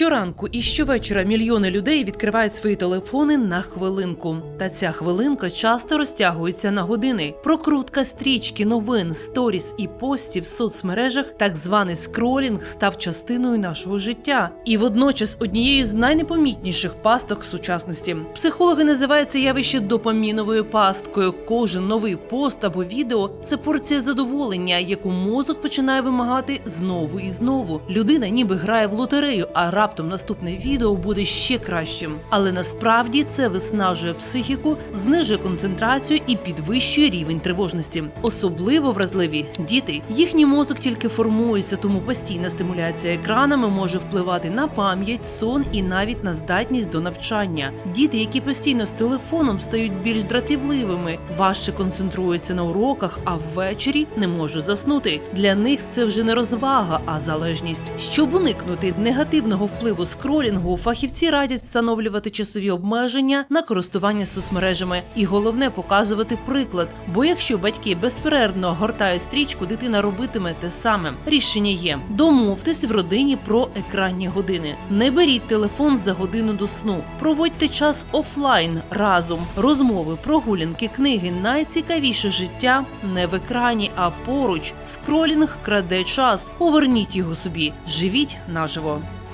Щоранку і щовечора мільйони людей відкривають свої телефони на хвилинку. Та ця хвилинка часто розтягується на години. Прокрутка стрічки, новин, сторіс і постів в соцмережах, так званий скролінг, став частиною нашого життя і водночас однією з найнепомітніших пасток сучасності. Психологи називають це явище допаміновою пасткою. Кожен новий пост або відео це порція задоволення, яку мозок починає вимагати знову і знову. Людина ніби грає в лотерею, а раптом наступне відео буде ще кращим. Але насправді це виснажує психіку, знижує концентрацію і підвищує рівень тривожності. Особливо вразливі діти. Їхній мозок тільки формується, тому постійна стимуляція екранами може впливати на пам'ять, сон і навіть на здатність до навчання. Діти, які постійно з телефоном стають більш дратівливими, важче концентруються на уроках, а ввечері не можуть заснути. Для них це вже не розвага, а залежність. Щоб уникнути негативного впливу скролінгу, фахівці радять встановлювати часові обмеження на користування соцмережами, і головне показувати приклад. Бо якщо батьки безперервно гортають стрічку, дитина робитиме те саме. Рішення є: домовтесь в родині про екранні години. Не беріть телефон за годину до сну. Проводьте час офлайн разом. Розмови, прогулянки, книги найцікавіше життя не в екрані, а поруч. Скролінг краде час. Поверніть його собі. Живіть наживо.